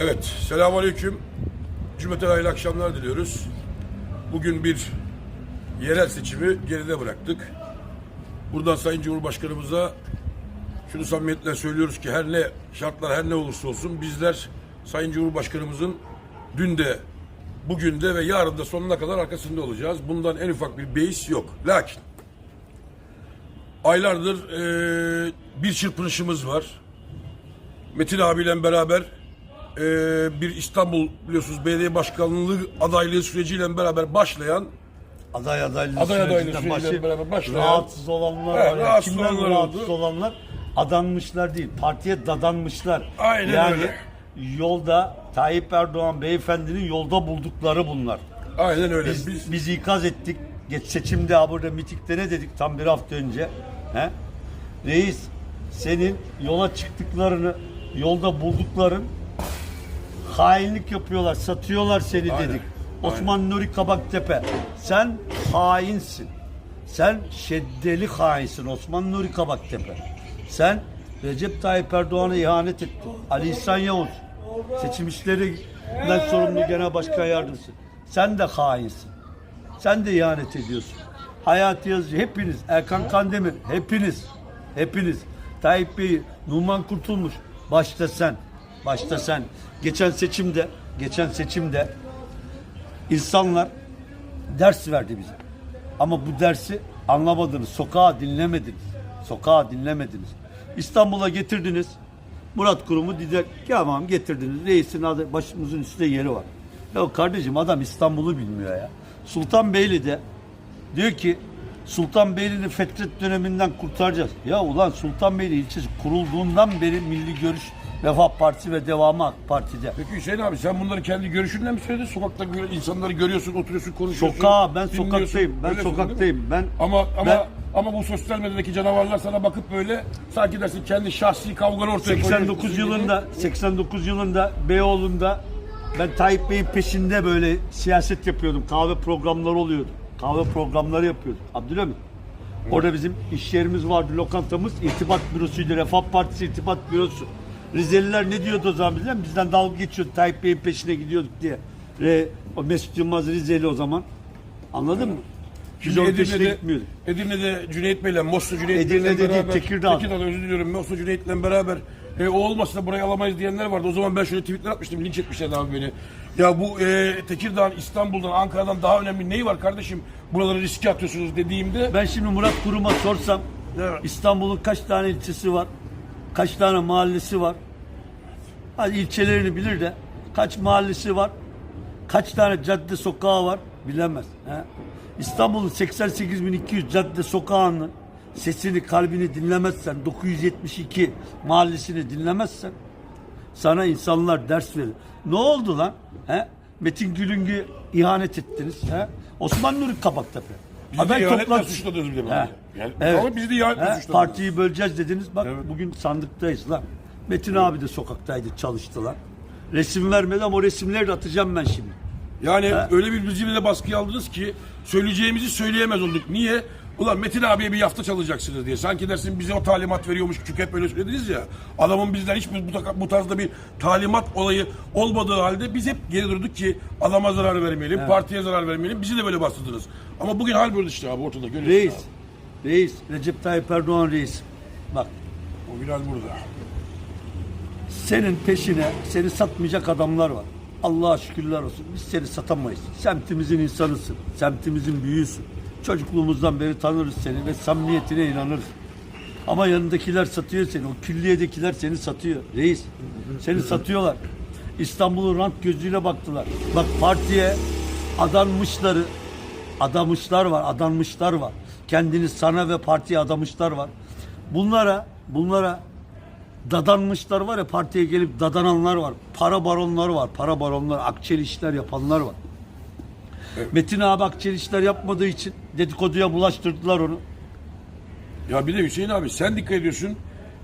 Evet, selamünaleyküm. Cümleten hayırlı akşamlar diliyoruz. Bugün bir yerel seçimi geride bıraktık. Buradan Sayın Cumhurbaşkanımıza şunu samimiyetle söylüyoruz ki her ne şartlar her ne olursa olsun bizler Sayın Cumhurbaşkanımızın dün de bugün de ve yarın da sonuna kadar arkasında olacağız. Bundan en ufak bir beis yok. Lakin aylardır eee, bir çırpınışımız var. Metin abiyle beraber eee, bir İstanbul biliyorsunuz belediye başkanlığı adaylığı süreciyle beraber başlayan Aday adaylığı Aday adaylığı süreciyle başı beraber başlayan- rahatsız olanlar Evet, var. ya. rahatsız Kimler olanlar rahatsız oldu. olanlar? Adanmışlar değil, partiye dadanmışlar. Aynen yani öyle. yolda Tayyip Erdoğan beyefendinin yolda buldukları bunlar. aynen öyle. Biz, Biz, biz ikaz ettik. Geç seçimde burada mitikte ne dedik tam bir hafta önce? He? Reis senin yola çıktıklarını, yolda buldukların hainlik yapıyorlar, satıyorlar seni Aynen, dedik. Osman Nuri Kabaktepe sen hainsin. Sen şeddeli hainsin Osman Nuri Kabaktepe. Sen Recep Tayyip Erdoğan'a ihanet ettin. Ali İhsan Yavuz seçim işlerinden sorumlu genel başkan yardımcısı. Sen de hainsin. Sen de ihanet ediyorsun. Hayati Yazıcı hepiniz, Erkan Kandemir hepiniz, hepiniz. Tayyip Bey, Numan Kurtulmuş, başta sen, başta sen. Geçen seçimde, geçen seçimde insanlar ders verdi bize. Ama bu dersi anlamadınız, sokağa dinlemediniz. Sokağa dinlemediniz. İstanbul'a getirdiniz. Murat Kurum'u diyecek tamam getirdiniz. Reisin adı başımızın üstünde yeri var. Ya kardeşim adam İstanbul'u bilmiyor ya. Sultanbeyli'de diyor ki Sultanbeyli'ni Fetret döneminden kurtaracağız. Ya ulan Sultanbeyli ilçesi kurulduğundan beri Milli Görüş, Refah Partisi ve devamı AK Parti'de. Peki Hüseyin abi sen bunları kendi görüşünle mi söyledin? Sokakta gö- insanları görüyorsun, oturuyorsun, konuşuyorsun. Sokağa ben dinliyorsun. sokaktayım. Ben Öylesin, değil mi? sokaktayım. Ben Ama ama Ben- ama bu sosyal medyadaki canavarlar sana bakıp böyle sanki dersin kendi şahsi kavganı ortaya koyuyorsun. 89 yılında 89 yılında Beyoğlu'nda ben Tayyip Bey'in peşinde böyle siyaset yapıyordum. Kahve programları oluyordu. Kahve programları yapıyorduk. Abdülhamit. Orada bizim iş yerimiz vardı, lokantamız. irtibat bürosuydu. Refah Partisi irtibat bürosu. Rizeliler ne diyordu o zaman bilen? Bizden dalga geçiyordu. Tayyip Bey'in peşine gidiyorduk diye. Ve o Mesut Yılmaz Rizeli o zaman. Anladın mı? Biz Şimdi onun peşine Edirne'de, gitmiyorduk. Edirne'de Cüneyt Bey'le, Moslu Cüneyt Bey'le Edirne'de değil, beraber, Tekirdağ'da. Tekirdağ'da özür diliyorum. Moslu Cüneyt'le beraber e, o olmasa da burayı alamayız diyenler vardı. O zaman ben şöyle tweetler atmıştım. Linç etmişlerdi abi beni. Ya bu e, Tekirdağ'ın, İstanbul'dan, Ankara'dan daha önemli neyi var kardeşim? Buraları riske atıyorsunuz dediğimde Ben şimdi Murat Kurum'a sorsam Evet. İstanbul'un kaç tane ilçesi var? Kaç tane mahallesi var? Hadi ilçelerini bilir de kaç mahallesi var? Kaç tane cadde sokağı var? Bilemez. He? İstanbul'un 88.200 cadde sokağının sesini, kalbini dinlemezsen, 972 mahallesini dinlemezsen sana insanlar ders verir. Ne oldu lan? He? Metin Gülüngü ihanet ettiniz. He? Osman Nuri Kabaktepe. bizi Ha, ben de ihanetle toplam- suçladınız bir de. He. bence. Yani, Evet. Bizi de ihanetle He, suçladınız. Partiyi böleceğiz dediniz. Bak Evet. bugün sandıktayız lan. Metin abi de sokaktaydı çalıştılar. Resim vermedi ama o resimleri de atacağım ben şimdi. Yani öyle bir bizi de baskıya aldınız ki söyleyeceğimizi söyleyemez olduk. Niye? Ulan Metin abiye bir yafta çalacaksınız diye. Sanki dersin bize o talimat veriyormuş çünkü hep öyle söylediniz ya. Adamın bizden hiç bu, tarzda bir talimat olayı olmadığı halde biz hep geri durduk ki adama zarar vermeyelim, partiye zarar vermeyelim. Bizi de böyle bastırdınız. Ama bugün hal böyle işte abi ortada görüyorsun. Reis, abi. reis, Recep Tayyip Erdoğan reis. Bak O hal burada. Senin peşine seni satmayacak adamlar var. Allah'a şükürler olsun. Biz seni satamayız. Semtimizin insanısın. Semtimizin büyüğüsün. Çocukluğumuzdan beri tanırız seni ve samimiyetine inanırız. Ama yanındakiler satıyor seni. O külliyedekiler seni satıyor. Reis. Seni satıyorlar. İstanbul'un rant gözüyle baktılar. Bak partiye adanmışları, adamışlar var, adanmışlar var. Kendini sana ve partiye adamışlar var. Bunlara, bunlara dadanmışlar var ya partiye gelip dadananlar var. Para baronları var. Para baronlar, akçeli işler yapanlar var. Metin abi akçeli işler yapmadığı için dedikoduya bulaştırdılar onu. Ya bir de Hüseyin abi sen dikkat ediyorsun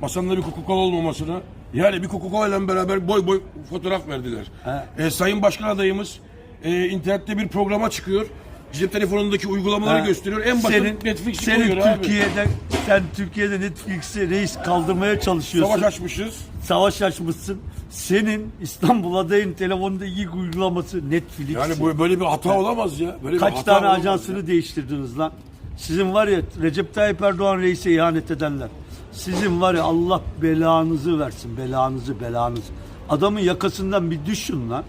masanında bir Coca-Cola olmamasına. Yani bir Coca-Cola ile beraber boy boy fotoğraf verdiler. He. E, Sayın Başkan adayımız e, internette bir programa çıkıyor. Cep telefonundaki uygulamaları Ha. gösteriyor. En başta senin, Netflix'i senin koyuyor. Türkiye'de sen Türkiye'de Netflix'i reis kaldırmaya çalışıyorsun. Savaş açmışız. Savaş açmışsın. Senin İstanbul adayın telefonunda ilk uygulaması Netflix. Yani bu böyle bir hata olamaz ya. Böyle bir Kaç hata tane olamaz ajansını ya. değiştirdiniz lan? Sizin var ya Recep Tayyip Erdoğan reise ihanet edenler. Sizin var ya Allah belanızı versin. Belanızı belanızı. Adamın yakasından bir düşün lan.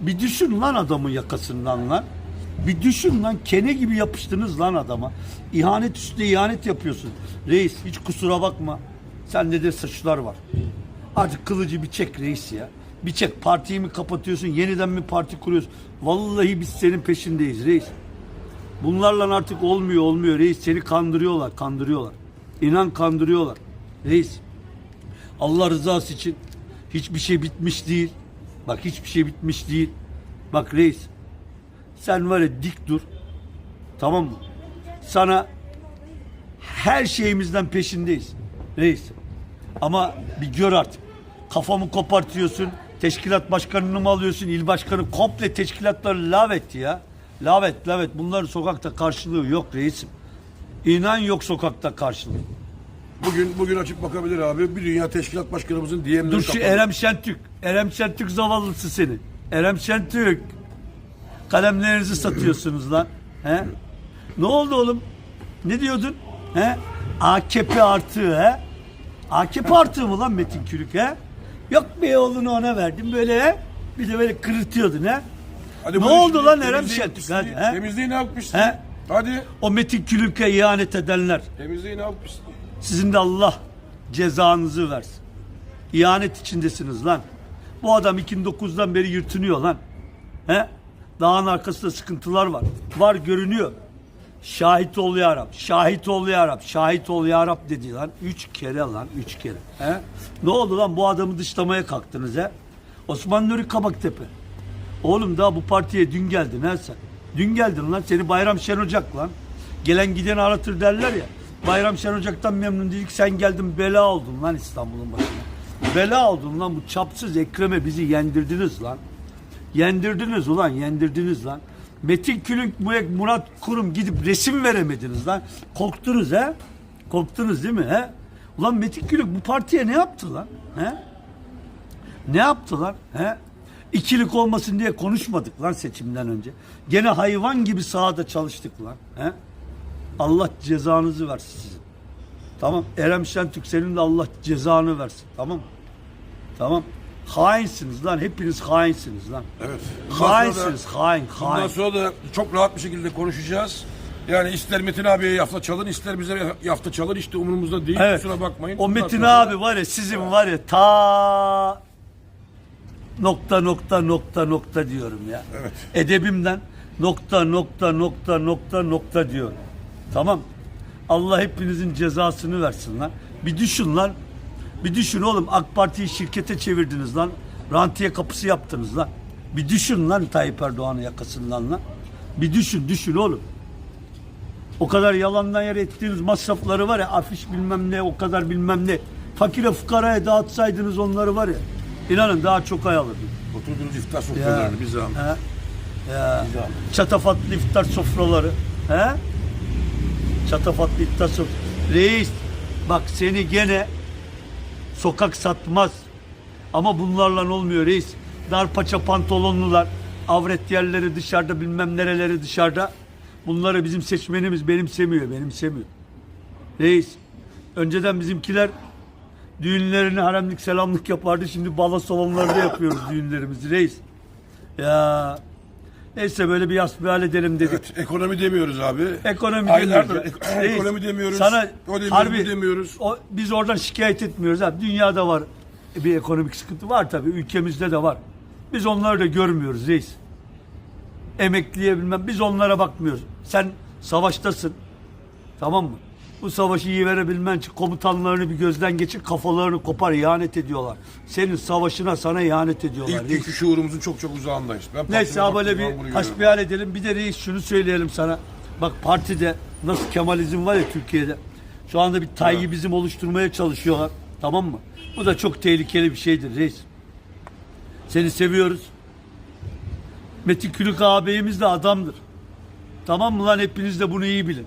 Bir düşün lan adamın yakasından lan. Bir düşün lan kene gibi yapıştınız lan adama. İhanet üstüne ihanet yapıyorsun. Reis hiç kusura bakma. Sende de suçlar var. Artık kılıcı bir çek reis ya. Bir çek partiyi mi kapatıyorsun yeniden mi parti kuruyorsun. Vallahi biz senin peşindeyiz reis. Bunlarla artık olmuyor olmuyor reis seni kandırıyorlar kandırıyorlar. İnan kandırıyorlar. Reis Allah rızası için hiçbir şey bitmiş değil. Bak hiçbir şey bitmiş değil. Bak reis sen var ya dik dur. Tamam mı? Sana her şeyimizden peşindeyiz. Reis. Ama bir gör artık. Kafamı kopartıyorsun. Teşkilat başkanını mı alıyorsun? İl başkanı komple teşkilatları lavet ya. Lavet lavet. Bunların sokakta karşılığı yok reisim. İnan yok sokakta karşılığı. Bugün bugün açıp bakabilir abi. Bir dünya teşkilat başkanımızın DM'leri Dur şu kapalı. Erem Şentürk. Erem Şentürk zavallısı seni. Erem Şentürk. Kalemlerinizi satıyorsunuz lan. He? Ne oldu oğlum? Ne diyordun? He? AKP artığı he? AKP artığı mı lan Metin Külük he? Yok Beyoğlu'nu ona verdim böyle he? Bir de böyle kırıtıyordun he? Hadi Ne oldu lan Erem Şentürk? Hadi, he? Temizliği ne yapmışsın? He? Hadi. O Metin Külük'e ihanet edenler. Temizliği ne yapmışsın? Sizin de Allah cezanızı versin. İhanet içindesiniz lan. Bu adam 2009'dan beri yırtınıyor lan. He? Dağın arkasında sıkıntılar var. Var görünüyor. Şahit ol ya Rab, şahit ol ya Rab, şahit ol ya Rab dedi lan. Üç kere lan, üç kere. He? Ne oldu lan bu adamı dışlamaya kalktınız he? Osman Nuri Kabaktepe. Oğlum daha bu partiye dün geldin ha sen. Dün geldin lan seni Bayram Şenocak lan. Gelen gideni aratır derler ya. Bayram Şenocak'tan memnun değildik sen geldin bela oldun lan İstanbul'un başına. Bela oldun lan bu çapsız Ekrem'e bizi yendirdiniz lan. Yendirdiniz ulan yendirdiniz lan. Metin Külünk, Mu- Murat Kurum gidip resim veremediniz lan. Korktunuz he? Korktunuz değil mi he? Ulan Metin Külünk bu partiye ne yaptı lan? He? Ne yaptılar? He? İkilik olmasın diye konuşmadık lan seçimden önce. Gene hayvan gibi sahada çalıştık lan. He? Allah cezanızı versin sizin. Tamam. Erem Şentürk senin de Allah cezanı versin. Tamam? Tamam. Hainsiniz lan. Hepiniz hainsiniz lan. Evet. Bundan sonra da- Hainsiniz. Hain. Bundan Hain. sonra da çok rahat bir şekilde konuşacağız. Yani ister Metin abiye yafta çalın, ister bize yafta çalın. işte umurumuzda değil. Evet. Kusura bakmayın. O Bundan Metin sonra- abi var ya sizin var ya ta nokta nokta nokta nokta diyorum ya. Evet. Edebimden nokta nokta nokta nokta nokta diyorum. Tamam. Allah hepinizin cezasını versin lan. Bir düşün lan. Bir düşün oğlum AK Parti'yi şirkete çevirdiniz lan. Rantiye kapısı yaptınız lan. Bir düşün lan Tayyip Erdoğan'ın yakasından lan. Bir düşün düşün oğlum. O kadar yalandan yere ettiğiniz masrafları var ya afiş bilmem ne o kadar bilmem ne. Fakire fukaraya dağıtsaydınız onları var ya. İnanın daha çok ay alırdım. Oturduğunuz iftar sofralarını bir zahmet. He? Ya. Çatafatlı iftar sofraları. He? Çatafatlı iftar sofraları. Reis bak seni gene sokak satmaz. Ama bunlarla olmuyor reis. Dar paça pantolonlular, avret yerleri dışarıda bilmem nereleri dışarıda. Bunları bizim seçmenimiz benimsemiyor, benimsemiyor. Reis, önceden bizimkiler düğünlerini haremlik selamlık yapardı. Şimdi balo salonlarda yapıyoruz düğünlerimizi reis. Ya neyse böyle bir hasbihal edelim dedik. Evet, ekonomi demiyoruz abi. Ekonomi Aylardır demiyoruz. ek- Reis, ekonomi demiyoruz. Sana o demiyoruz, harbi, demiyoruz. O, biz oradan şikayet etmiyoruz. Abi. Dünyada var bir ekonomik sıkıntı var tabii. Ülkemizde de var. Biz onları da görmüyoruz reis. Emekliye bilmem biz onlara bakmıyoruz. Sen savaştasın. Tamam mı? Bu savaşı iyi verebilmen için komutanlarını bir gözden geçir, kafalarını kopar, ihanet ediyorlar. Senin savaşına sana ihanet ediyorlar. İlk günkü şuurumuzun çok çok uzağındayız. Ben Neyse ha böyle bir hasbihal edelim. Bir de reis şunu söyleyelim sana. Bak partide nasıl Kemalizm var ya Türkiye'de. Şu anda bir Tayyipizm oluşturmaya çalışıyorlar. Tamam mı? Bu da çok tehlikeli bir şeydir reis. Seni seviyoruz. Metin Külük ağabeyimiz de adamdır. Tamam mı lan hepiniz de bunu iyi bilin.